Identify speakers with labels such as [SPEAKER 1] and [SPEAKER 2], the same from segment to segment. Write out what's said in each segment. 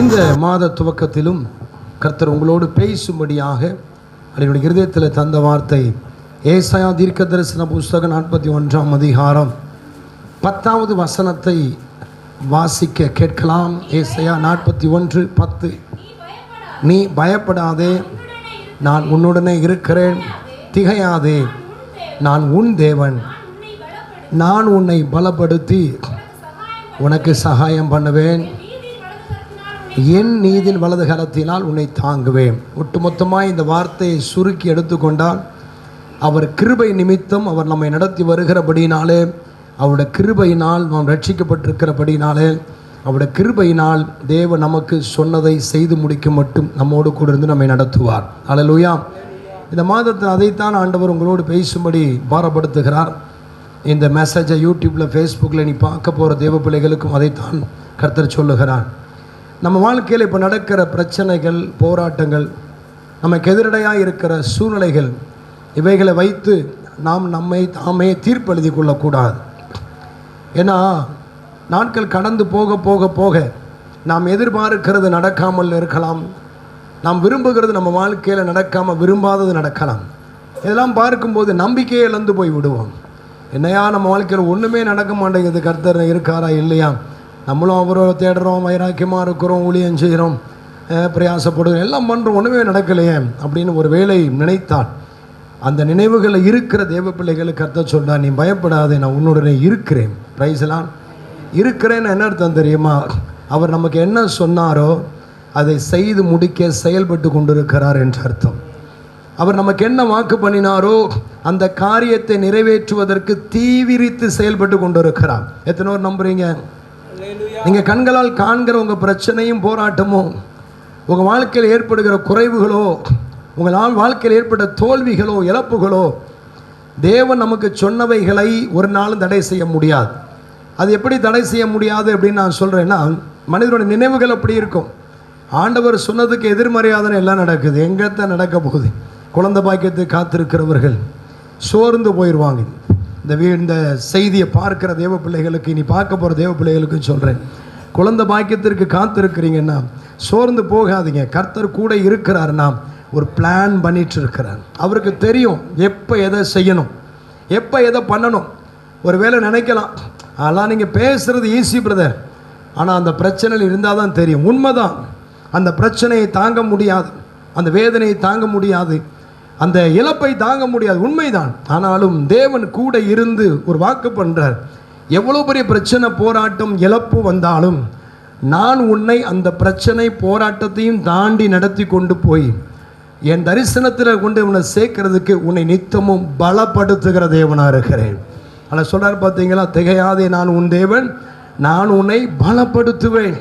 [SPEAKER 1] இந்த மாத துவக்கத்திலும் கர்த்தர் உங்களோடு பேசும்படியாக அவருடைய இருதயத்தில் தந்த வார்த்தை ஏசாயா தீர்க்க தரிசன புஸ்தகம் நாற்பத்தி ஒன்றாம் அதிகாரம் பத்தாவது வசனத்தை வாசிக்க கேட்கலாம். ஏசையா நாற்பத்தி ஒன்று பத்து. நீ பயப்படாதே நான் உன்னுடனே இருக்கிறேன். திகையாதே நான் உன் தேவன். நான் உன்னை பலப்படுத்தி உனக்கு சகாயம் பண்ணுவேன். என் நீதின் வலது கரத்தினால் உன்னை தாங்குவேன். ஒட்டுமொத்தமாக இந்த வார்த்தையை சுருக்கி எடுத்துக்கொண்டால் அவர் கிருபை நிமித்தம் அவர் நம்மை நடத்தி வருகிறபடினாலே அவருடைய கிருபையினால் நாம் ரட்சிக்கப்பட்டிருக்கிறபடினாலே அவருடைய கிருபையினால் தேவ நமக்கு சொன்னதை செய்து முடிக்க மட்டும் நம்மோடு கூட இருந்து நம்மை நடத்துவார். அலலுயா இந்த மாதத்தில் அதைத்தான் ஆண்டவர் உங்களோடு பேசும்படி பாரப்படுத்துகிறார். இந்த மெசேஜை யூடியூப்பில் ஃபேஸ்புக்கில் நீ பார்க்க போகிற தேவ பிள்ளைகளுக்கும் அதைத்தான் கர்த்தர் சொல்லுகிறான் நம்ம வாழ்க்கையில் இப்போ நடக்கிற பிரச்சனைகள் போராட்டங்கள் நமக்கு எதிரடையாக இருக்கிற சூழ்நிலைகள் இவைகளை வைத்து நாம் நம்மை தாமே தீர்ப்பெழுதி கொள்ளக்கூடாது. ஏன்னா நாட்கள் கடந்து போக போக போக நாம் எதிர்பார்க்கிறது நடக்காமல் இருக்கலாம். நாம் விரும்புகிறது நம்ம வாழ்க்கையில் நடக்காமல் விரும்பாதது நடக்கலாம். இதெல்லாம் பார்க்கும்போது நம்பிக்கையை இழந்து போய் விடுவோம். என்னையா நம்ம வாழ்க்கையில் ஒன்றுமே நடக்க மாட்டேங்குது கர்த்தர் இருக்காரா இல்லையா? நம்மளும் அவரை தேடுறோம் வைராக்கியமாக இருக்கிறோம் ஊழியம் செய்கிறோம் பிரயாசப்படுகிறோம் எல்லாம் பண்ணுறோம் ஒன்றுமே நடக்கலையே அப்படின்னு ஒரு வேலை நினைத்தால் அந்த நினைவுகளில் இருக்கிற தேவ பிள்ளைகளுக்கு கர்த்தர் சொல்றா நீ பயப்படாதே நான் உன்னுடனே இருக்கிறேன். பிரைஸ்லாம் இருக்கிறேன்னு என்ன அர்த்தம் தெரியுமா? அவர் நமக்கு என்ன சொன்னாரோ அதை செய்து முடிக்க செயல்பட்டு கொண்டிருக்கிறார் என்று அர்த்தம். அவர் நமக்கு என்ன வாக்கு பண்ணினாரோ அந்த காரியத்தை நிறைவேற்றுவதற்கு தீவிரித்து செயல்பட்டு கொண்டிருக்கிறார். எத்தனை பேர் நம்புறீங்க? நீங்கள் கண்களால் காண்கிற உங்கள் பிரச்சனையும் போராட்டமும் உங்கள் வாழ்க்கையில் ஏற்படுகிற குறைவுகளோ உங்கள் வாழ்க்கையில் ஏற்பட்ட தோல்விகளோ இழப்புகளோ தேவன் நமக்கு சொன்னவைகளை ஒரு நாளும் தடை செய்ய முடியாது. அது எப்படி தடை செய்ய முடியாது அப்படின்னு நான் சொல்கிறேன்னா மனிதனோட நினைவுகள் அப்படி இருக்கும். ஆண்டவர் சொன்னதுக்கு எதிர்மறையாதன எல்லாம் நடக்குது. எங்கத்தான் நடக்க போகுது? குழந்தை பாக்கியத்தை காத்திருக்கிறவர்கள் சோர்ந்து போயிடுவாங்க இந்த வீ இந்த செய்தியை பார்க்குற தேவ பிள்ளைகளுக்கு இனி பார்க்க போகிற தேவ பிள்ளைகளுக்கும் சொல்கிறேன் குழந்தை பாக்கியத்திற்கு காத்திருக்கிறீங்கன்னா சோர்ந்து போகாதீங்க. கர்த்தர் கூட இருக்கிறாருன்னா ஒரு பிளான் பண்ணிட்டு இருக்கிறார் அவருக்கு தெரியும் எப்போ எதை செய்யணும் எப்போ எதை பண்ணணும். ஒரு வேளை நினைக்கலாம் அதெல்லாம் நீங்கள் பேசுகிறது ஈஸி பிரதர் ஆனால் அந்த பிரச்சனையில் இருந்தால் தான் தெரியும். உண்மைதான். அந்த பிரச்சனையை தாங்க முடியாது. அந்த வேதனையை தாங்க முடியாது. அந்த இழப்பை தாங்க முடியாது. உண்மைதான். ஆனாலும் தேவன் கூட இருந்து ஒரு வாக்கு பண்ணுறார் எவ்வளோ பெரிய பிரச்சனை போராட்டம் இழப்பு வந்தாலும் நான் உன்னை அந்த பிரச்சனை போராட்டத்தையும் தாண்டி நடத்தி கொண்டு போய் என் தரிசனத்தில் கொண்டு உன்னை சேர்க்கறதுக்கு உன்னை நித்தமும் பலப்படுத்துகிற தேவனாக இருக்கிறேன். ஆனால் சொல்கிறார் பார்த்தீங்களா? திகையாதே நான் உன் தேவன். நான் உன்னை பலப்படுத்துவேன்.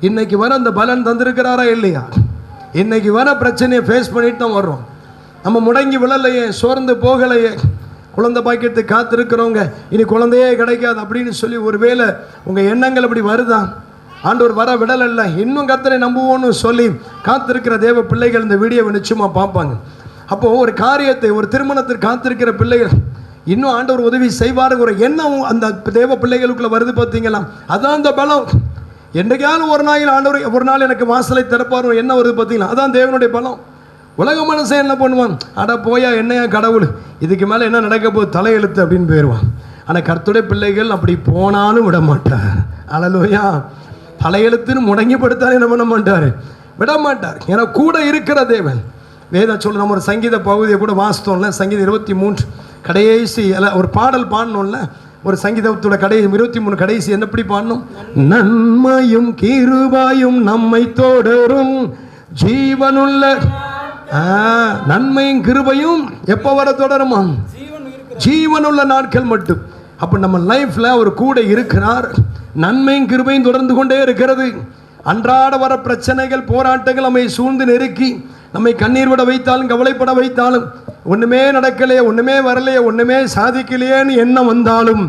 [SPEAKER 1] இன்னைக்கு வர அந்த பலன் தந்திருக்கிறாரா இல்லையா? இன்னைக்கு வர பிரச்சனையை ஃபேஸ் பண்ணிட்டு தான் வர்றோம். நம்ம முடங்கி விழலையே சோர்ந்து போகலையே. குழந்தை பாக்கியத்தை காத்திருக்கிறவங்க இனி குழந்தையே கிடைக்காது அப்படின்னு சொல்லி ஒருவேளை உங்கள் எண்ணங்கள் அப்படி வருதா? ஆண்டவர் வர விடலல்ல. இன்னும் கத்தனை நம்புவோன்னு சொல்லி காத்திருக்கிற தேவ பிள்ளைகள் இந்த வீடியோவை நிச்சயமாக பார்ப்பாங்க. அப்போது ஒரு காரியத்தை ஒரு திருமணத்திற்கு காத்திருக்கிற பிள்ளைகள் இன்னும் ஆண்டவர் உதவி செய்வார் ஒரு எண்ணம் அந்த தேவ பிள்ளைகளுக்குள்ள வருது பார்த்தீங்களா? அதான் அந்த பலம். என்றைக்காவது ஒரு நாள் ஆண்டவர் ஒரு நாள் எனக்கு வாசலை திறப்பார் என்ன வருது பார்த்தீங்களா? அதான் தேவனுடைய பலம். உலக மனசன் என்ன பண்ணுவான்? அட போயா என்னையா கடவுள்? இதுக்கு மேலே என்ன நடக்க போகுது? தலையெழுத்து அப்படின்னு போயிடுவான் ஆனால் கர்த்துடைய பிள்ளைகள் அப்படி போனாலும் விட மாட்டார். அழலோயா தலையெழுத்துன்னு முடங்கி படுத்தாலும் என்ன பண்ண மாட்டார்? விட மாட்டார். ஏன்னா கூட இருக்கிற தேவன். வேத சொல்ல நம்ம ஒரு சங்கீத பகுதியை கூட வாசித்தோம்ல சங்கீதம் இருபத்தி மூன்று. கடைசி ஒரு பாடல் பாடணும்ல. ஒரு சங்கீதத்தோட கடை இருபத்தி மூணு கடைசி என்ன எப்படி பாடணும்? நன்மையும் கிருபாயும் நம்மை தொடரும். ஜீவனுள்ள நன்மையும் கிருபையும் எப்போ வர தொடருமா? ஜீவனுள்ள நாட்கள் மட்டும். அப்போ நம்ம லைஃப்பில் அவர் கூட இருக்கிறார். நன்மையும் கிருபையும் தொடர்ந்து கொண்டே இருக்கிறது. அன்றாட வர பிரச்சனைகள் போராட்டங்கள் நம்மை சூழ்ந்து நெருக்கி நம்மை கண்ணீர் விட வைத்தாலும் கவலைப்பட வைத்தாலும் ஒன்றுமே நடக்கலையே ஒன்றுமே வரலையே ஒன்றுமே சாதிக்கலையேன்னு எண்ணம் வந்தாலும்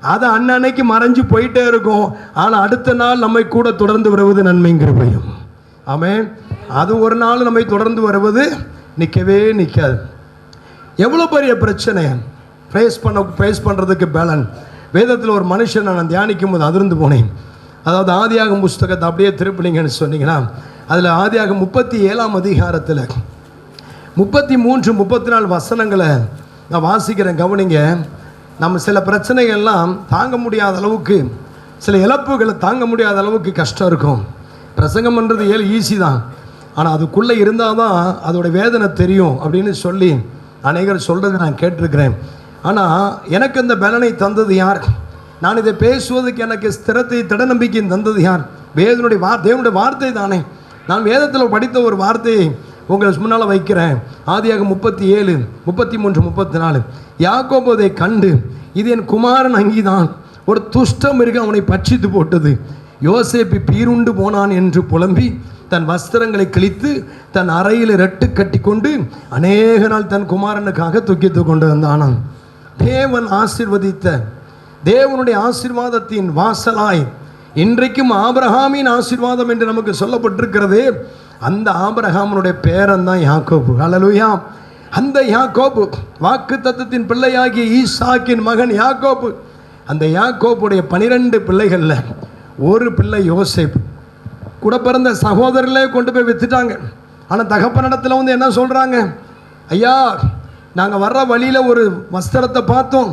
[SPEAKER 1] அது அன்னன்னைக்கு மறைஞ்சு போயிட்டே இருக்கும். ஆனால் அடுத்த நாள் நம்மை கூட தொடர்ந்து வருவது நன்மைங்கிற கிருபையும். ஆமாம் அது ஒரு நாள் நம்மை தொடர்ந்து வருவது நிற்கவே நிற்காது எவ்வளோ பெரிய பிரச்சனை? ஃபேஸ் பண்ண ஃபேஸ் பண்ணுறதுக்கு பேலன். வேதத்தில் ஒரு மனுஷன் நான் தியானிக்கும் போது அதிர்ந்து போனேன். அதாவது ஆதியாகம் புஸ்தகத்தை அப்படியே திருப்பினீங்கன்னு சொன்னீங்கன்னா அதில் ஆதியாகம் முப்பத்தி ஏழாம் அதிகாரத்தில் முப்பத்தி மூன்று முப்பத்தி நாலு வசனங்களை நான் வாசிக்கிறேன் கவனிங்க. நம்ம சில பிரச்சனைகள்லாம் தாங்க முடியாத அளவுக்கு சில இழப்புகளை தாங்க முடியாத அளவுக்கு கஷ்டம் இருக்கும். பிரசங்கம் பண்ணுறது ஏழு ஈஸி தான். ஆனால் அதுக்குள்ளே இருந்தால் தான் அதோட வேதனை தெரியும் அப்படின்னு சொல்லி அநேகர் சொல்கிறத நான் கேட்டிருக்கிறேன். ஆனால் எனக்கு அந்த பலனை தந்தது யார்? நான் இதை பேசுவதற்கு எனக்கு ஸ்திரத்தை திட நம்பிக்கையும் தந்தது யார்? வேதனுடைய வா தேவனுடைய வார்த்தை தானே. நான் வேதத்தில் படித்த ஒரு வார்த்தையை உங்களுக்கு முன்னால் வைக்கிறேன். ஆதியாக முப்பத்தி ஏழு முப்பத்தி மூன்று முப்பத்தி நாலு யாக்கோபு கண்டு இது என் குமாரன் அங்கிதான். ஒரு துஷ்ட மிருகம் அவனை பட்சித்து போட்டது. யோசேப்பு பீருண்டு போனான் என்று புலம்பி தன் வஸ்திரங்களை கிழித்து தன் அறையில் ரெட்டு கட்டி கொண்டு அநேக நாள் தன் குமாரனுக்காக துக்கித்து கொண்டு வந்தானாம். தேவன் ஆசிர்வதித்த தேவனுடைய ஆசீர்வாதத்தின் வாசலாய் இன்றைக்கும் ஆபிரஹாமின் ஆசீர்வாதம் என்று நமக்கு சொல்லப்பட்டிருக்கிறது அந்த ஆபிரஹாமனுடைய பேரன் தான் யாக்கோபு. அலலுயா அந்த யாக்கோபு வாக்கு தத்துவத்தின் பிள்ளையாகிய ஈசாக்கின் மகன் யாக்கோபு. அந்த யாக்கோப்புடைய பனிரெண்டு பிள்ளைகளில் ஒரு பிள்ளை யோசேப்பு. கூட பிறந்த சகோதரர்களே கொண்டு போய் வித்துட்டாங்க. ஆனால் தகப்பனிடத்தில் வந்து என்ன சொல்கிறாங்க ஐயா நாங்கள் வர்ற வழியில் ஒரு வஸ்திரத்தை பார்த்தோம்.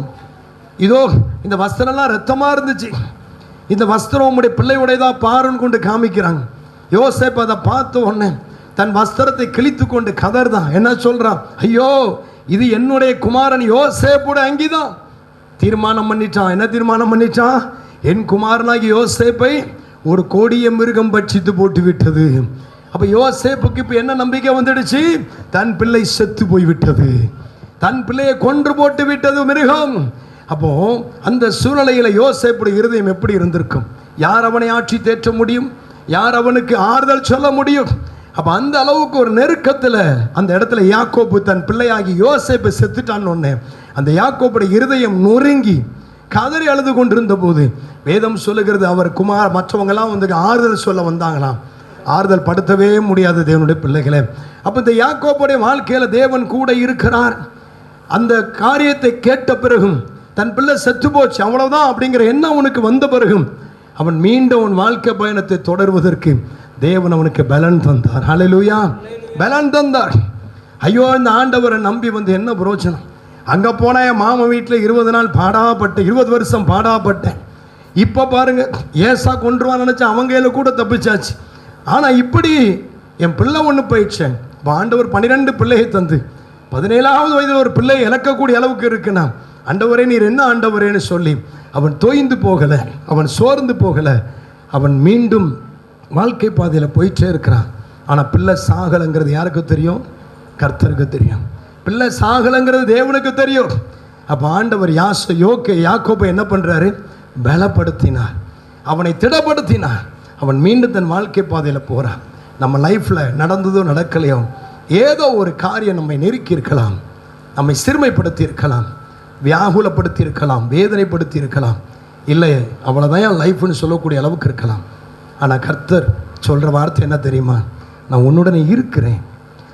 [SPEAKER 1] இதோ இந்த வஸ்திரம்லாம் ரத்தமாக இருந்துச்சு. இந்த வஸ்திரம் உங்களுடைய பிள்ளையுடையதா பாருன்னு கொண்டு காமிக்கிறாங்க. யோசேப் அதை பார்த்த உடனே தன் வஸ்திரத்தை கிழித்து கொண்டு கதர்தான். என்ன சொல்கிறான் ஐயோ இது என்னுடைய குமாரன் யோசேப்போட அங்கிதான். தீர்மானம் பண்ணிட்டான். என்ன தீர்மானம் பண்ணிட்டான்? என் குமாரனாகி யோசேப்பை ஒரு கோடிய மிருகம் பட்சித்து போட்டு விட்டது அப்போ யோசேப்புக்கு இப்போ என்ன நம்பிக்கை வந்துடுச்சு? தன் பிள்ளை செத்து போய் விட்டது தன் பிள்ளையை கொன்று போட்டு விட்டது மிருகம். அப்போ அந்த சூழ்நிலையில் யோசேப்புடைய இருதயம் எப்படி இருந்திருக்கும்? யார் அவனை ஆட்சி தேற்ற முடியும்? யார் அவனுக்கு ஆறுதல் சொல்ல முடியும்? அப்போ அந்த அளவுக்கு ஒரு நெருக்கத்தில் அந்த இடத்துல யாக்கோப்பு தன் பிள்ளையாகி யோசேப்பு செத்துட்டான்னு ஒன்று அந்த யாக்கோப்புடைய இருதயம் நொறுங்கி கதறி அழுது கொண்டிருந்த போது வேதம் சொல்லுகிறது அவர் குமார் மற்றவங்கெல்லாம் வந்து ஆறுதல் சொல்ல வந்தாங்களாம். ஆறுதல் படுத்தவே முடியாது தேவனுடைய பிள்ளைகளே. அப்போ இந்த யாக்கோப்புடைய வாழ்க்கையில் தேவன் கூட இருக்கிறார். அந்த காரியத்தை கேட்ட பிறகும் தன் பிள்ளை செத்து போச்சு அவ்வளவுதான் அப்படிங்கிற எண்ணம் அவனுக்கு வந்த பிறகும் அவன் மீண்டும் அவன் வாழ்க்கை பயணத்தை தொடர்வதற்கு தேவன் அவனுக்கு பலன் தந்தார். ஹalleluya. பலன் தந்தார். ஐயோ இந்த ஆண்டவரை நம்பி வந்து என்ன பிரயோஜனம்? அங்கே போனால் என் மாமா வீட்டில் இருபது நாள் பாடாப்பட்டேன். இருபது வருஷம் பாடாப்பட்டேன். இப்போ பாருங்க ஏசா கொண்டுருவான்னு நினச்சா அவங்க கையில் கூட தப்பிச்சாச்சு. ஆனால் இப்படி என் பிள்ளை ஒன்று போயிடுச்சேன். இப்போ ஆண்டவர் பன்னிரெண்டு பிள்ளையை தந்து பதினேழாவது வயதில் ஒரு பிள்ளை இழக்கக்கூடிய அளவுக்கு இருக்குண்ணா ஆண்டவரே நீர் என்ன ஆண்டவரேன்னு சொல்லி அவன் தோய்ந்து போகலை அவன் சோர்ந்து போகலை அவன் மீண்டும் வாழ்க்கை பாதையில் போயிட்டே இருக்கிறான். ஆனால் பிள்ளை சாகலைங்கிறது யாருக்கு தெரியும்? கர்த்தருக்கு தெரியும். பிள்ளை சாகலைங்கிறது தேவனுக்கு தெரியும். அப்போ ஆண்டவர் யாச யோக்கே யாக்கோப்பை என்ன பண்ணுறாரு பலப்படுத்தினார். அவனை திடப்படுத்தினார். அவன் மீண்டும் தன் வாழ்க்கை பாதையில் போகிறான் நம்ம லைஃப்பில் நடந்ததோ நடக்கலையோ ஏதோ ஒரு காரியம் நம்மை நெருக்கி இருக்கலாம் நம்மை சிறுமைப்படுத்தி இருக்கலாம் வியாகுலப்படுத்தி இருக்கலாம் வேதனைப்படுத்தி இருக்கலாம் இல்லை அவ்வளோதான் என் லைஃப்னு சொல்லக்கூடிய அளவுக்கு இருக்கலாம். ஆனால் கர்த்தர் சொல்கிற வார்த்தை என்ன தெரியுமா? நான் உன்னுடனே இருக்கிறேன்.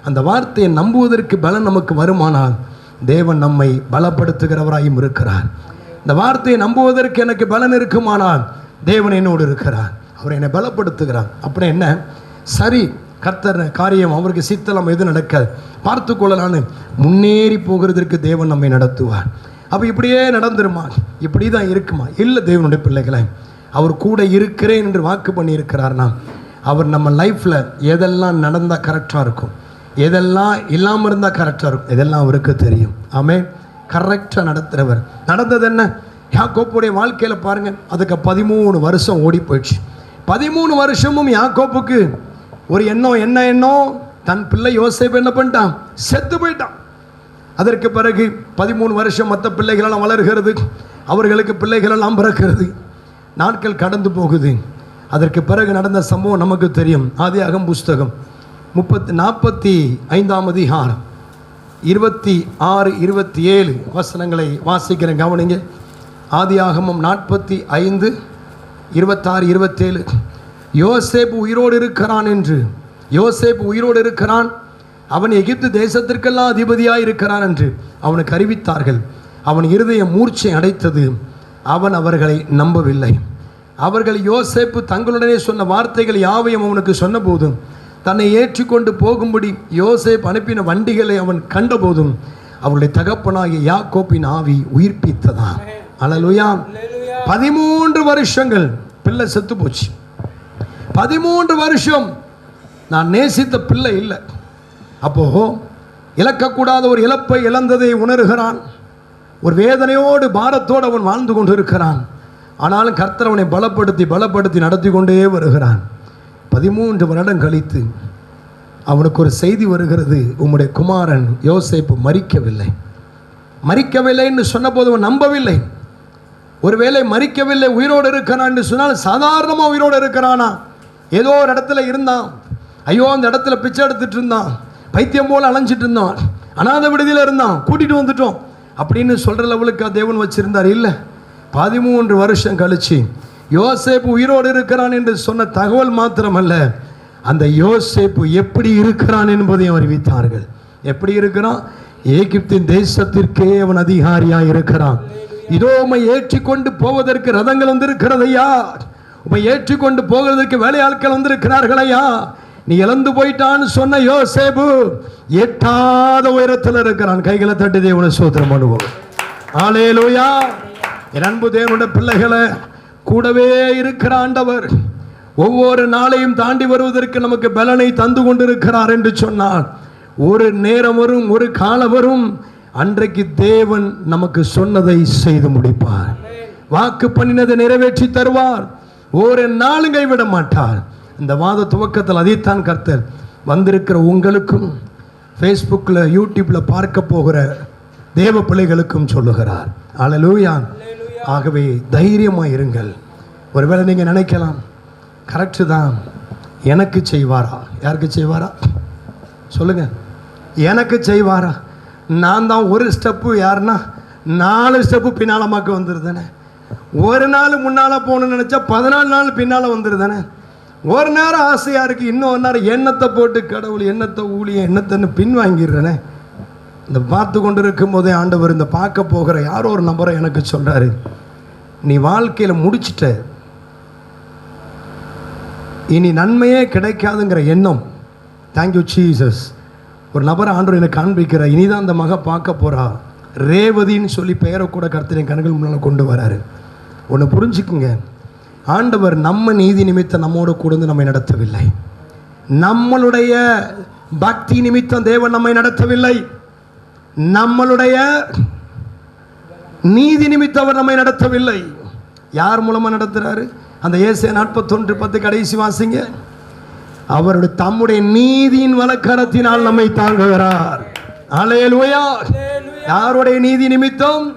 [SPEAKER 1] அந்த வார்த்தையை நம்புவதற்கு பலன் நமக்கு வருமானால் தேவன் நம்மை பலப்படுத்துகிறவராயும் இருக்கிறார். இந்த வார்த்தையை நம்புவதற்கு எனக்கு பலன் இருக்குமானால் தேவன் என்னோடு இருக்கிறார். அவர் என்னை பலப்படுத்துகிறார். அப்புறம் என்ன? சரி கர்த்தர் காரியம் அவருக்கு சித்தலம் எது நடக்காது பார்த்து கொள்ளலான்னு முன்னேறி போகிறதற்கு தேவன் நம்மை நடத்துவார். அப்போ இப்படியே நடந்துருமா? இப்படி தான் இருக்குமா? இல்லை தேவனுடைய பிள்ளைகளை அவர் கூட இருக்கிறேன் என்று வாக்கு பண்ணியிருக்கிறார்னா அவர் நம்ம லைஃப்பில் எதெல்லாம் நடந்தால் கரெக்டாக இருக்கும்? எதெல்லாம் இல்லாமல் இருந்தால் கரெக்டாக இருக்கும். இதெல்லாம் அவருக்கு தெரியும். ஆமே கரெக்டாக நடத்துகிறவர் நடந்தது என்ன? யாக்கோப்புடைய வாழ்க்கையில் பாருங்கள் அதுக்கு பதிமூணு வருஷம் ஓடி போயிடுச்சு. பதிமூணு வருஷமும் யாக்கோப்புக்கு ஒரு எண்ணம் என்ன எண்ணம்? தன் பிள்ளை யோசிப்பு என்ன பண்ணிட்டான்? செத்து போயிட்டான். அதற்கு பிறகு பதிமூணு வருஷம் மற்ற பிள்ளைகளெல்லாம் வளர்கிறது. அவர்களுக்கு பிள்ளைகளெல்லாம் பிறக்கிறது. நாட்கள் கடந்து போகுது. அதற்கு பிறகு நடந்த சம்பவம் நமக்கு தெரியும். ஆதியாகம் புஸ்தகம். முப்பத்தி நாற்பத்தி ஐந்தாம் அதிகாரம். இருபத்தி ஆறு இருபத்தி ஏழு வசனங்களை வாசிக்கிறேன். கவனிங்க. ஆதியாகமம் நாற்பத்தி ஐந்து இருபத்தாறு இருபத்தேழு. யோசேப்பு உயிரோடு இருக்கிறான் என்று. யோசேப்பு உயிரோடு இருக்கிறான். அவன் எகிப்து தேசத்திற்கெல்லாம் அதிபதியாக இருக்கிறான் என்று அவனுக்கு அறிவித்தார்கள். அவன் இருதயம் மூர்ச்சை அடைத்தது. அவன் அவர்களை நம்பவில்லை. அவர்கள் யோசேப்பு தங்களுடனே சொன்ன வார்த்தைகள் யாவையும் அவனுக்கு சொன்னபோதும் தன்னை ஏற்றிக்கொண்டு போகும்படி யோசேப் அனுப்பின வண்டிகளை அவன் கண்டபோதும் அவருடைய தகப்பனாகிய யாக்கோப்பின் ஆவி உயிர்ப்பித்ததா. அல்லலுயா பதிமூன்று வருஷங்கள் பிள்ளை செத்து போச்சு. பதிமூன்று வருஷம் நான் நேசித்த பிள்ளை இல்லை. அப்போ இழக்கக்கூடாத ஒரு இழப்பை இழந்ததை உணர்கிறான். ஒரு வேதனையோடு பாரத்தோடு அவன் வாழ்ந்து கொண்டிருக்கிறான். ஆனாலும் கர்த்தர் அவனை பலப்படுத்தி பலப்படுத்தி நடத்தி கொண்டே வருகிறான். பதிமூன்று வருடம் கழித்து அவனுக்கு ஒரு செய்தி வருகிறது. உம்முடைய குமாரன் யோசேப்பு மறிக்கவில்லை மறிக்கவில்லைன்னு சொன்னபோது அவன் நம்பவில்லை. ஒருவேளை மறிக்கவில்லை உயிரோடு இருக்கிறான்னு சொன்னால் சாதாரணமாக உயிரோடு இருக்கிறானா? ஏதோ ஒரு இடத்துல இருந்தான். ஐயோ அந்த இடத்துல பிச்சை எடுத்துட்டு இருந்தான். பைத்தியம் போல் அலைஞ்சிட்டு இருந்தான். அனாதை விடுதியில் இருந்தான். கூட்டிகிட்டு வந்துட்டோம். அப்படின்னு சொல்கிற லெவலுக்கு தேவன் வச்சிருந்தார். இல்லை பதிமூன்று வருஷம் கழித்து யோசேப்பு உயிரோடு இருக்கிறான் என்று சொன்ன தகவல் மாத்திரமல்ல அந்த யோசேப்பு எப்படி இருக்கிறான் என்பதையும் அறிவித்தார்கள். எப்படி இருக்கிறான்? ஏகிப்தின் தேசத்திற்கே அவன் அதிகாரியாக இருக்கிறான். இதோ உம்மை ஏற்றிக்கொண்டு போவதற்கு ரதங்கள் வந்திருக்கிறதையா உம்மை ஏற்றிக்கொண்டு போகிறதற்கு வேலையாட்கள் வந்திருக்கிறார்களையா நீ இழந்து போயிட்டான்னு சொன்ன யோசேபு எட்டாத உயரத்தில் இருக்கிறான். கைகளை தட்டு தேவனை சோத்திரம் பண்ணுவோம். ஆலேலூயா என் அன்பு தேவனுடைய பிள்ளைகளை கூடவே இருக்கிற ஆண்டவர் ஒவ்வொரு நாளையும் தாண்டி வருவதற்கு நமக்கு பலனை தந்து கொண்டிருக்கிறார் என்று சொன்னார். ஒரு நேரம் வரும் ஒரு காலம் வரும் அன்றைக்கு தேவன் நமக்கு சொன்னதை செய்து முடிப்பார். வாக்கு பண்ணினதை நிறைவேற்றி தருவார். ஒரு நாளும் கைவிட மாட்டார். இந்த மாத துவக்கத்தில் அதைத்தான் கர்த்தர் வந்திருக்கிற உங்களுக்கும் ஃபேஸ்புக்கில் யூடியூப்பில் பார்க்க போகிற தேவ பிள்ளைகளுக்கும் சொல்லுகிறார். அழலூயான் ஆகவே தைரியமாக இருங்கள். ஒருவேளை நீங்கள் நினைக்கலாம் கரெக்டு தான் எனக்கு செய்வாரா? யாருக்கு செய்வாரா? சொல்லுங்கள் எனக்கு செய்வாரா? நான் தான் ஒரு ஸ்டெப்பு யாருன்னா நாலு ஸ்டெப்பு பின்னாலமாக்க வந்துருதானே. ஒரு நாள் முன்னால் போகணும்னு நினச்சா பதினாலு நாள் பின்னால் வந்துருதானே. ஒரு நேரம் ஆசையாக இருக்குது இன்னொரு நேரம் எண்ணத்தை போட்டு கடவுள் எண்ணத்தை ஊழியம் எண்ணத்தைன்னு பின் வாங்கிடுறேனே இந்த பார்த்து கொண்டு இருக்கும் போதே ஆண்டவர் இந்த பார்க்க போகிற யாரோ ஒரு நபரை எனக்கு சொல்கிறாரு நீ வாழ்க்கையில் முடிச்சிட்ட. இனி நன்மையே கிடைக்காதுங்கிற எண்ணம். தேங்க்யூ சீசஸ் ஒரு நபரை ஆண்டவர் எனக்கு காண்பிக்கிற இனிதான் அந்த மக பார்க்க போகிறா ரேவதின்னு சொல்லி பெயரை கூட கருத்து என் கண்கள் முன்னால் கொண்டு வராரு. ஒன்று புரிஞ்சுக்குங்க. ஆண்டவர் நம்ம நீதி நிமித்தம் நம்மோடு கூடந்து நம்மை நடத்தவில்லை. நம்மளுடைய பக்தி நிமித்தம் தேவன் நம்மை நடத்தவில்லை. நம்மளுடைய நீதி நிமித்தம் அவர் நம்மை நடத்தவில்லை. யார் மூலமா நடத்துறாரு? அந்த ஏசிய நாற்பத்தொன்று பத்து கடைசி வாசிங்க. அவருடைய தம்முடைய நீதியின் வழக்கணத்தினால் நம்மை தாங்குகிறார் அலையலுயா யாருடைய நீதி நிமித்தம்?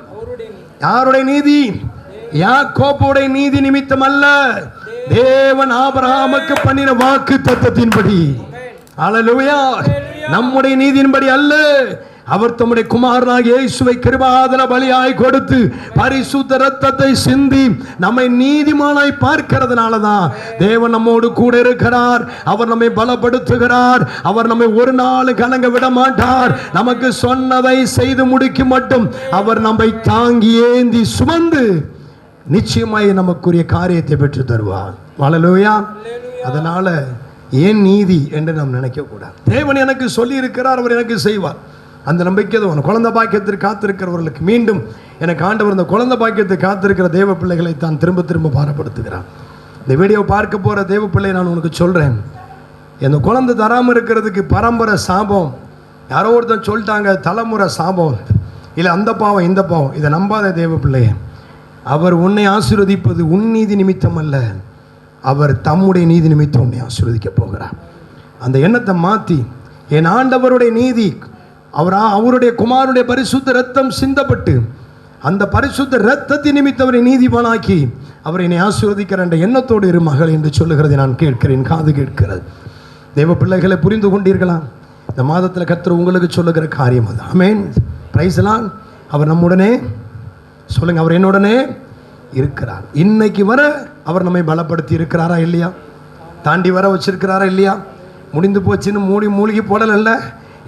[SPEAKER 1] யாருடைய நீதி? யாக்கோப்புடைய நீதி நிமித்தம் அல்ல. தேவன் ஆபராமக்கு பண்ணின வாக்கு தத்தத்தின்படி அல்லேலூயா நம்முடைய நீதியின்படி அல்ல. அவர் தம்முடைய குமாரனாக இயேசுவை கிருபாதன பலியாய் கொடுத்து பரிசுத்த ரத்தத்தை சிந்தி நம்மை நீதிமானாய் பார்க்கிறதுனால தான் தேவன் நம்மோடு கூட இருக்கிறார். அவர் நம்மை பலப்படுத்துகிறார். அவர் நம்மை ஒரு நாள் கலங்க விட மாட்டார் நமக்கு சொன்னதை செய்து முடிக்கும் மட்டும் அவர் நம்மை தாங்கி ஏந்தி சுமந்து நிச்சயமாய் நமக்குரிய காரியத்தை பெற்று தருவார். வளலூயா அதனால ஏன் நீதி என்று நாம் நினைக்கக்கூடாது. தேவன் எனக்கு சொல்லி இருக்கிறார் அவர் எனக்கு செய்வார். அந்த நம்பிக்கை தான் குழந்தை பாக்கியத்திற்கு காத்திருக்கிறவர்களுக்கு மீண்டும் எனக்கு ஆண்டவர் இந்த குழந்தை பாக்கியத்தை காத்திருக்கிற தேவ பிள்ளைகளை தான் திரும்ப திரும்ப பாரப்படுத்துகிறார். இந்த வீடியோ பார்க்க போகிற தேவ பிள்ளை நான் உனக்கு சொல்கிறேன் இந்த குழந்தை தராமல் இருக்கிறதுக்கு பரம்பரை சாபம். யாரோ ஒருத்தன் சொல்லிட்டாங்க தலைமுறை சாபம். இல்லை அந்த பாவம் இந்த பாவம். இதை நம்பாத தேவ பிள்ளையே அவர் உன்னை ஆசீர்வதிப்பது உன் நீதி நிமித்தம் அல்ல அவர் தம்முடைய நீதி நிமித்தம் உன்னை ஆசீர்வதிக்க போகிறார். அந்த எண்ணத்தை மாற்றி என் ஆண்டவருடைய நீதி அவரா அவருடைய குமாருடைய பரிசுத்த ரத்தம் சிந்தப்பட்டு அந்த பரிசுத்த ரத்தத்தை நிமித்த அவரை நீதிமானாக்கி அவர் என்னை ஆசீர்வதிக்கிற என்ற எண்ணத்தோடு இரு மகள் என்று சொல்லுகிறதை நான் கேட்கிறேன் காது கேட்கிறது. தெய்வ பிள்ளைகளை புரிந்து கொண்டீர்களா? இந்த மாதத்தில் கத்துற உங்களுக்கு சொல்லுகிற காரியம் அது. அமேன் பிரைஸ்லாம் அவர் நம்முடனே சொல்லுங்கள் அவர் என்னுடனே இருக்கிறார். இன்னைக்கு வர அவர் நம்மை பலப்படுத்தி இருக்கிறாரா இல்லையா? தாண்டி வர வச்சிருக்கிறாரா இல்லையா? முடிந்து போச்சுன்னு மூடி மூழ்கி போடலல்ல.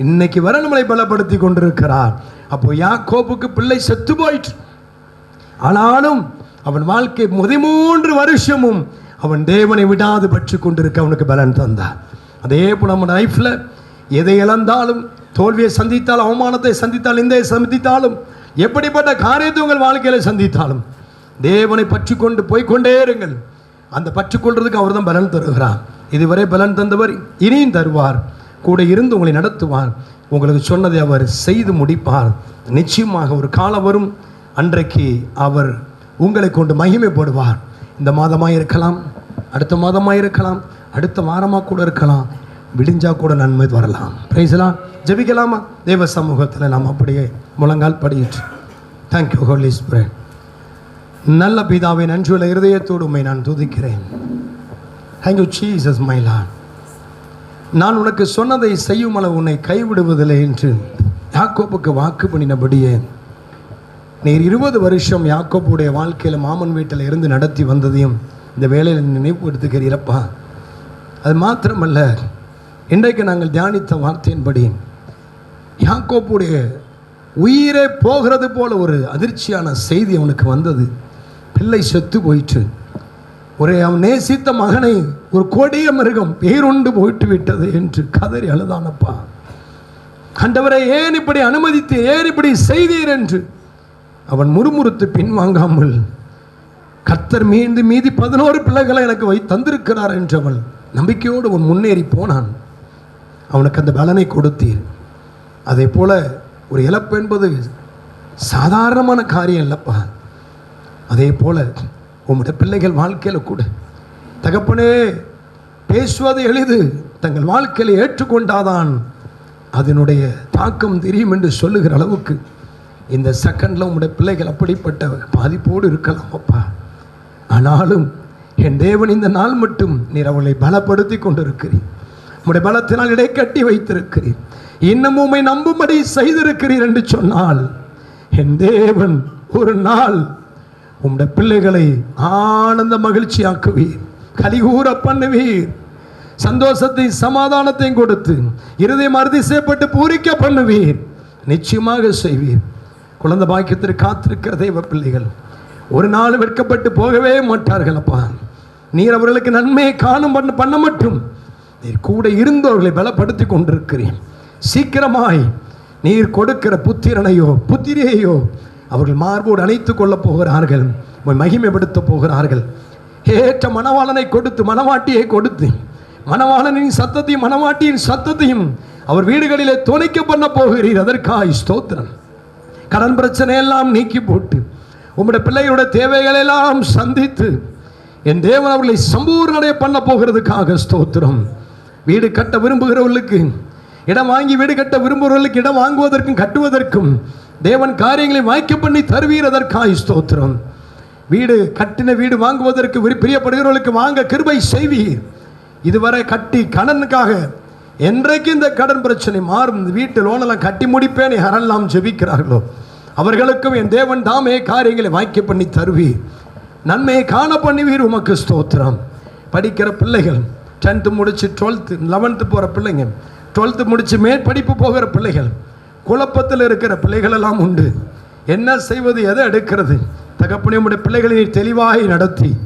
[SPEAKER 1] இன்னைக்கு வர நம்மளை பலப்படுத்தி கொண்டிருக்கிறார். அப்போ யாக்கோப்புக்கு பிள்ளை செத்து போயிற்று. ஆனாலும் அவன் வாழ்க்கை பதிமூன்று வருஷமும் அவன் தேவனை விடாது பற்றி கொண்டிருக்க அவனுக்கு பலன் தந்தார். அதே போல் நம்ம லைஃப்பில் எதை இழந்தாலும் தோல்வியை சந்தித்தால் அவமானத்தை சந்தித்தால் இந்த சந்தித்தாலும் எப்படிப்பட்ட காரியத்தை உங்கள் வாழ்க்கையில் சந்தித்தாலும் தேவனை பற்றி கொண்டு போய்க்கொண்டே இருங்கள். அந்த பற்றி கொள்றதுக்கு அவர் தான் பலன் தருகிறார். இதுவரை பலன் தந்தவர் இனியும் தருவார். கூட இருந்து உங்களை நடத்துவார். உங்களுக்கு சொன்னதை அவர் செய்து முடிப்பார். நிச்சயமாக ஒரு காலம் வரும் அன்றைக்கு அவர் உங்களை கொண்டு மகிமைப்படுவார். இந்த மாதமாக இருக்கலாம் அடுத்த மாதமாக இருக்கலாம் அடுத்த வாரமாக கூட இருக்கலாம். விடிஞ்சா கூட நன்மை வரலாம். பிரைஸ்லாம் ஜெபிக்கலாமா? தேவ சமூகத்தில் நாம் அப்படியே முழங்கால் படியிட்டு. தேங்க்யூ ஹோலி ஸ்பிரிட் நல்ல பிதாவை நன்றியுள்ள இருதயத்தோடு உண்மை நான் துதிக்கிறேன். தேங்க்யூ இஸ் மை லார்ட் நான் உனக்கு சொன்னதை செய்யும் அளவு உன்னை கைவிடுவதில்லை என்று யாக்கோப்புக்கு வாக்கு பண்ணினபடியே நீர் இருபது வருஷம் யாக்கோப்புடைய வாழ்க்கையில் மாமன் வீட்டில் இருந்து நடத்தி வந்ததையும் இந்த வேலையில் நினைவுபடுத்துகிறீரப்பா அது மாத்திரமல்ல இன்றைக்கு நாங்கள் தியானித்த வார்த்தையின்படி யாக்கோப்புடைய உயிரே போகிறது போல ஒரு அதிர்ச்சியான செய்தி அவனுக்கு வந்தது. பிள்ளை செத்து போயிற்று. ஒரு அவன் நேசித்த மகனை ஒரு கொடிய மிருகம் பேருண்டு போயிட்டு விட்டது என்று கதறி அழுதானப்பா. கண்டவரை ஏன் இப்படி அனுமதித்து ஏன் இப்படி செய்தீர் என்று? அவன் முறுமுறுத்து பின்வாங்காமல் கர்த்தர் மீண்டு மீதி பதினோரு பிள்ளைகளை எனக்கு வை தந்திருக்கிறார் என்றவன் நம்பிக்கையோடு அவன் முன்னேறி போனான். அவனுக்கு அந்த பலனை கொடுத்தீர். அதே போல ஒரு இழப்பு என்பது சாதாரணமான காரியம் இல்லைப்பா அதே போல உம்முடைய பிள்ளைகள் வாழ்க்கையில் கூட. தகப்பனே பேசுவது எளிது. தங்கள் வாழ்க்கையில் ஏற்றுக்கொண்டாதான் அதனுடைய தாக்கம் தெரியும் என்று சொல்லுகிற அளவுக்கு இந்த செகண்டில் உங்களுடைய பிள்ளைகள் அப்படிப்பட்ட பாதிப்போடு இருக்கலாம் அப்பா. ஆனாலும் என் தேவன் இந்த நாள் மட்டும் நீர் அவளை பலப்படுத்தி கொண்டிருக்கிறீர். உங்களுடைய பலத்தினால் இடை கட்டி வைத்திருக்கிறீர். இன்னமும் உம்மை நம்பும்படி செய்திருக்கிறீர் என்று சொன்னால் என் தேவன் ஒரு நாள் உம்முடைய பிள்ளைகளை ஆனந்த மகிழ்ச்சியாக்குவீர். கலிகூற பண்ணுவீர். சந்தோஷத்தை சமாதானத்தையும் கொடுத்து இருதயம் அறுதிசைப்பட்டு பூரிக்க பண்ணுவீர். நிச்சயமாக செய்வீர். குழந்தை பாக்கியத்திற்கு காத்திருக்கிற தெய்வ பிள்ளைகள் ஒரு நாள் வெட்கப்பட்டு போகவே மாட்டார்கள் அப்பா. நீர் அவர்களுக்கு நன்மையை காணும் பண்ண பண்ண மட்டும். நீர் கூட இருந்தவர்களை பலப்படுத்தி கொண்டிருக்கிறேன். சீக்கிரமாய் நீர் கொடுக்கிற புத்திரனையோ புத்திரியையோ அவர்கள் மார்போடு அணைத்துக் கொள்ளப் போகிறார்கள். உம்மை மகிமைப்படுத்த போகிறார்கள். ஏற்ற மணவாளனை கொடுத்து மணவாட்டியை கொடுத்து மணவாளனின் சத்தத்தையும் மணவாட்டியின் சத்தத்தையும் அவர் வீடுகளிலே துணைக்க பண்ண போகிறீர். அதற்காய் ஸ்தோத்திரம். கடன் பிரச்சனை எல்லாம் நீக்கி போட்டு உம்முடைய பிள்ளைகளுடைய தேவைகளெல்லாம் சந்தித்து என் தேவன் அவர்களை சம்பூர்ணடைய பண்ண போகிறதுக்காக ஸ்தோத்திரம். வீடு கட்ட விரும்புகிறவர்களுக்கு இடம் வாங்கி வீடு கட்ட விரும்புகிறவர்களுக்கு இடம் வாங்குவதற்கும் கட்டுவதற்கும் தேவன் காரியங்களை வாய்க்க பண்ணி தருவீர் அதற்காய் ஸ்தோத்திரம். வீடு கட்டின வீடு வாங்குவதற்கு பிரியப்படுகிறவர்களுக்கு வாங்க கிருபை செய்வீர். இதுவரை கட்டி கடனுக்காக என்றைக்கு இந்த கடன் பிரச்சனை மாறும்? வீட்டு லோனெல்லாம் கட்டி முடிப்பேன் யாரெல்லாம் ஜெபிக்கிறார்களோ அவர்களுக்கும் என் தேவன் தாமே காரியங்களை வாய்க்க பண்ணி தருவீர். நன்மையை காண பண்ணுவீர் உமக்கு ஸ்தோத்திரம். படிக்கிற பிள்ளைகள் டென்த்து முடித்து டுவெல்த்து லெவன்த்து போகிற பிள்ளைங்க டுவெல்த்து முடித்து மேற்படிப்பு போகிற பிள்ளைகள் குழப்பத்தில் இருக்கிற பிள்ளைகள் எல்லாம் உண்டு. என்ன செய்வது எதை எடுக்கிறது? தகப்பனே உம்முடைய பிள்ளைகளை நீர் நடத்தி.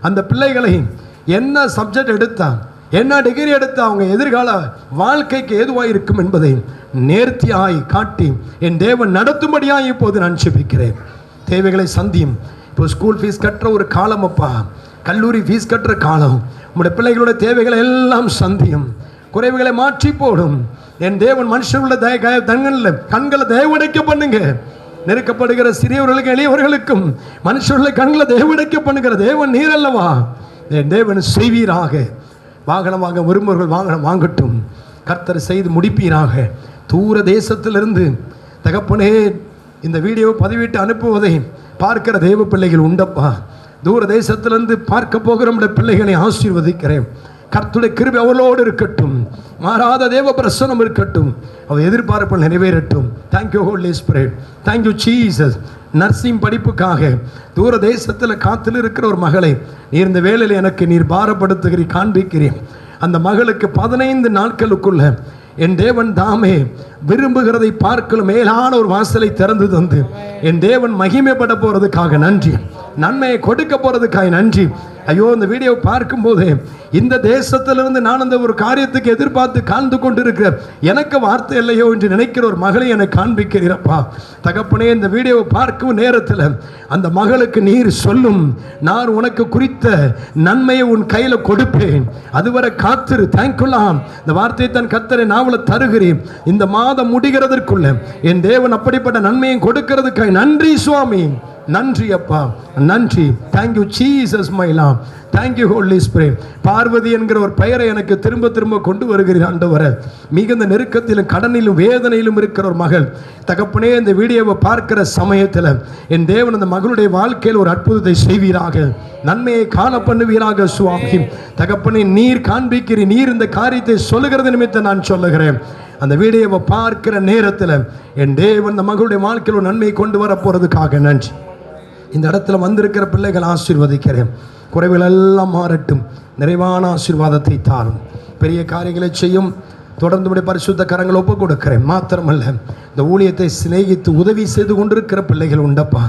[SPEAKER 1] அந்த பிள்ளைகளை என்ன சப்ஜெக்ட் எடுத்தால் என்ன டிகிரி எடுத்தால் அவங்க எதிர்கால வாழ்க்கைக்கு ஏதுவாக இருக்கும் என்பதை நேர்த்தியாய் காட்டி என் தேவன் நடத்தும்படியாக இப்போது நான் செபிக்கிறேன் தேவைகளை சந்தியும். இப்போ ஸ்கூல் ஃபீஸ் கட்டுற ஒரு காலம் அப்பா. கல்லூரி ஃபீஸ் கட்டுற காலம். உங்களுடைய பிள்ளைகளோட தேவைகளை எல்லாம் சந்தியும். குறைவுகளை மாற்றி போடும். என் தேவன் மனுஷருள்ள தய க- தங்களில் கண்களை தயவுடைக்க பண்ணுங்க. நெருக்கப்படுகிற சிறியவர்களுக்கு எளியவர்களுக்கும் மனுஷர்களை கண்களை தயவுடைக்க பண்ணுகிற தேவன் நீர் அல்லவா என் தேவன் செய்வீராக. வாகனம் வாங்க விரும்புவர்கள் வாகனம் வாங்கட்டும். கர்த்தர் செய்து முடிப்பீராக. தூர தேசத்திலிருந்து தகப்பனே இந்த வீடியோ பதிவிட்டு அனுப்புவதை பார்க்கிற தேவ பிள்ளைகள் உண்டப்பா. தூர தேசத்திலிருந்து பார்க்க போகிற நம்முடைய பிள்ளைகளை ஆசீர்வதிக்கிறேன். கர்த்துடைய கிருபை அவளோடு இருக்கட்டும். மாறாத தேவ பிரசனம் இருக்கட்டும். அவர் எதிர்பார்ப்புகள் நிறைவேறட்டும். Thank you holy spirit thank you Jesus nursing படிப்புக்காக தூர தேசத்தில் காத்தில் இருக்கிற ஒரு மகளை நீர் இந்த வேலையில் எனக்கு நீர் பாரப்படுத்துகிறீர் காண்பிக்கிறேன் அந்த மகளுக்கு பதினைந்து நாட்களுக்குள்ள என் தேவன் தாமே விரும்புகிறதை பார்க்கலும் மேலான ஒரு வாசலை திறந்து தந்து என் தேவன் மகிமைப்பட போறதுக்காக நன்றி. நன்மையை கொடுக்க போறதுக்காக நன்றி. ஐயோ இந்த வீடியோ பார்க்கும்போது இந்த தேசத்திலிருந்து நான் அந்த ஒரு காரியத்துக்கு எதிர்பார்த்து காண்டு கொண்டிருக்கிற எனக்கு வார்த்தை இல்லையோ என்று நினைக்கிற ஒரு மகளை எனக்கு காண்பிக்கிறீரப்பா. தகப்பனே இந்த வீடியோவை பார்க்கும் நேரத்தில் அந்த மகளுக்கு நீர் சொல்லும் நான் உனக்கு குறித்த நன்மையை உன் கையில் கொடுப்பேன். அதுவரை காத்திரு தேங்க்யூலாம் இந்த வார்த்தையை தன் கத்தரை நாவல தருகிறேன். இந்த மாதம் முடிகிறதற்குள்ள என் தேவன் அப்படிப்பட்ட நன்மையை கொடுக்கிறதுக்காக நன்றி சுவாமி. நன்றி அப்பா. நன்றி. Thank you Jesus மைலாம் thank you holy spirit Parvathi என்கிற ஒரு பெயரை எனக்கு திரும்ப திரும்ப கொண்டு வருகிறேன் ஆண்டவரை. மிகுந்த நெருக்கத்திலும் கடனிலும் வேதனையிலும் இருக்கிற ஒரு மகள். தகப்பனே இந்த வீடியோவை பார்க்கிற சமயத்தில் என் தேவன் அந்த மகளுடைய வாழ்க்கையில் ஒரு அற்புதத்தை செய்வீராக. நன்மையை காண பண்ணுவீராக சுவாமி. தகப்பனே நீர் காண்பிக்கிறீர் நீர் இந்த காரியத்தை சொல்லுகிறது நிமித்தம் நான் சொல்லுகிறேன். அந்த வீடியோவை பார்க்கிற நேரத்தில் என் தேவன் அந்த மகளுடைய வாழ்க்கையில் ஒரு நன்மை கொண்டு வர போகிறதுக்காக நன்றி. இந்த இடத்துல வந்திருக்கிற பிள்ளைகள் ஆசீர்வதிக்கிறேன். குறைகள் எல்லாம் மாறட்டும். நிறைவான ஆசீர்வாதத்தை தாரும். பெரிய காரியங்களை செய்யும். தொடர்ந்து உடைய பரிசுத்த கரங்களை ஒப்புக் கொடுக்கிறேன். மாத்திரமல்ல இந்த ஊழியத்தை சிநேகித்து உதவி செய்து கொண்டிருக்கிற பிள்ளைகள் உண்டப்பா.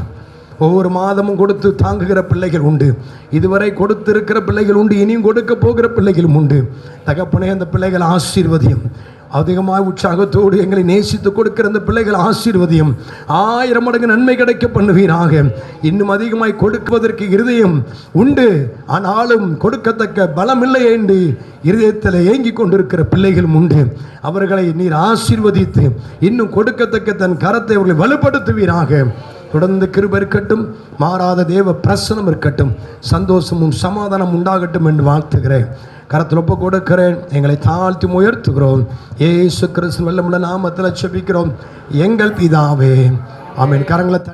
[SPEAKER 1] ஒவ்வொரு மாதமும் கொடுத்து தாங்குகிற பிள்ளைகள் உண்டு. இதுவரை கொடுத்திருக்கிற பிள்ளைகள் உண்டு இனியும் கொடுக்க போகிற பிள்ளைகளும் உண்டு. தகப்பனே அந்த பிள்ளைகள் ஆசீர்வதியும். அதிகமாக உற்சாகத்தோடு எங்களை நேசித்து கொடுக்கிற அந்த பிள்ளைகள் ஆசீர்வதியும். ஆயிரம் மடங்கு நன்மை கிடைக்க பண்ணுவீராக. இன்னும் அதிகமாய் கொடுப்பதற்கு இருதயம் உண்டு. ஆனாலும் கொடுக்கத்தக்க பலமில்லை என்று இருதயத்தில் ஏங்கி கொண்டிருக்கிற பிள்ளைகளும் உண்டு. அவர்களை நீர் ஆசீர்வதித்து இன்னும் கொடுக்கத்தக்க தன் கரத்தை அவர்களை வலுப்படுத்துவீராக. தொடர்ந்து கிருப இருக்கட்டும் மாறாத தேவ பிரசனம் இருக்கட்டும். சந்தோஷமும் சமாதானம் உண்டாகட்டும் என்று வாழ்த்துகிறேன். கரத்தில் ஒப்பு கொடுக்கிறேன். எங்களை தாழ்த்தி உயர்த்துகிறோம். ஏசு கிறிஸ்து வெள்ளமுள்ள நாமத்தில் செபிக்கிறோம் எங்கள் பிதாவே. ஆமென். கரங்களை